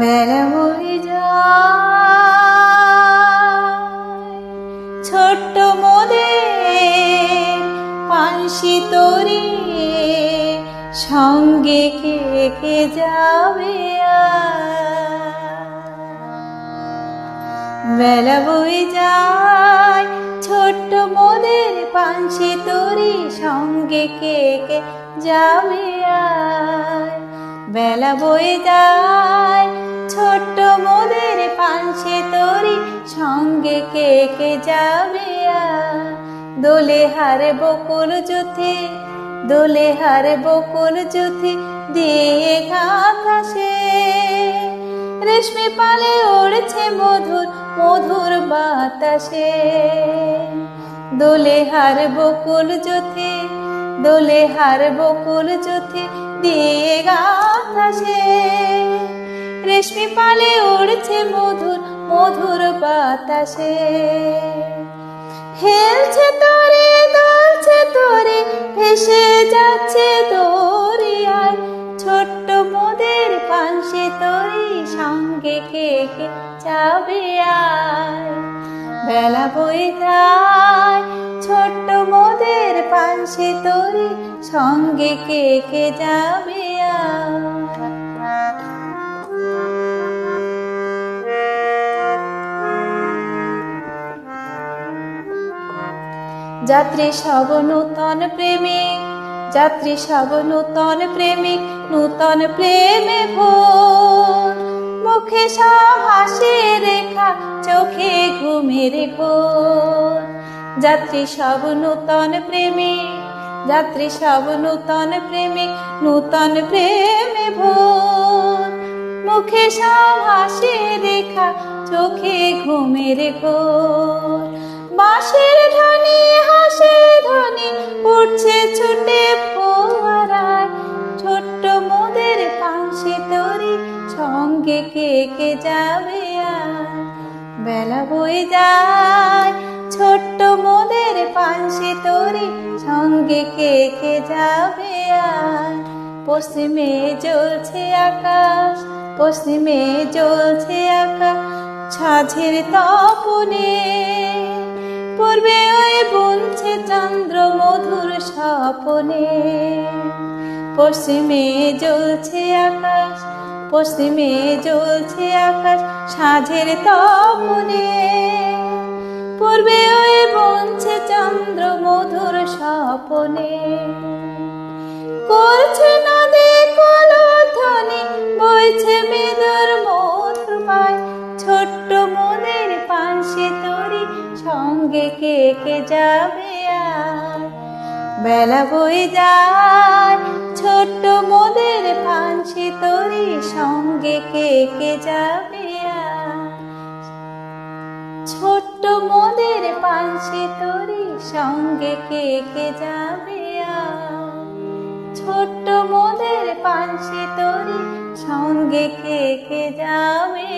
বেলা বয়ে যায় ছোট্ট মোদের পানসি তরি সঙ্গে কে যাবে? বেলা বয়ে যায় ছোট্ট মোদের পানসি তরি সঙ্গে কে কে যাবে? বেলা বয়ে যায়, ছোট্ট মোদের পানসে তরি সঙ্গে কে কে যাবে? দোলে হারে বকুল জুথে দোলে হারে বকুল জুথে দিয়ে ঘাতাসে রেশমি পালে ওড়ছে মধুর মধুর বাতাসে। দোলে হার বকুল জোথে দোলে হার বকুল জোথে দিয়ে গাথাসে রেশমি পালে উড়ছে মধুর মধুর বাতাসে। হেলছে তোরে, দলছে তোরে, ভেসে যাচ্ছে দরিয়ায়। ছোট্ট মোদের পানসে তোরে সঙ্গে কে কে যাবে আয় বেলা বয়ে যায়, ছোট্ট মোদের পানসে তোরে সঙ্গে কে কে যাবে যাত্রী সব নূতন প্রেমিক যাত্রী সব নূতন প্রেমিক নূতন প্রেমে ভোর। মুখে হাসি রেখা, চোখে ঘুমের ঘোর। যাত্রী সব নূতন প্রেমী, যাত্রী সব নূতন প্রেমী, নূতন প্রেমে ভোর। মুখে হাসি রেখা, চোখে ঘুমের ঘোর। বাঁশের ধ্বনি, হাসের ধ্বনি উঠছে ছুটে সঙ্গে কে কে যাবে আর? বেলা বয়ে যায়, ছোট্ট মোদের পাশে তরি সঙ্গে কে কে যাবে আর? পশ্চিমে জ্বলছে আকাশ, পশ্চিমে জ্বলছে আকাশ ছাঝের তপনে। পূর্বে ওই বুনছে চন্দ্র মধুর স্বপনে। পশ্চিমে জ্বলছে আকাশ পশ্চিমে জ্বলছে আকাশ, সাঁঝের তপনে। পূর্বে ওই বুনছে চন্দ্র মধুর স্বপনে। করছে নদী কলধ্বনি, বইছে মেদর মধুর পায় ছোট্ট মনের পানসে তরি, সঙ্গে কে কে যাবে? বেলা বয়ে যায়, ছোট্ট মোদের পানসে তরি সঙ্গে কে কে যাবে ছোট্ট মোদের পানসে তরি সঙ্গে কে কে যাবে ছোট্ট মোদের পানসে তরি সঙ্গে কে কে যাবে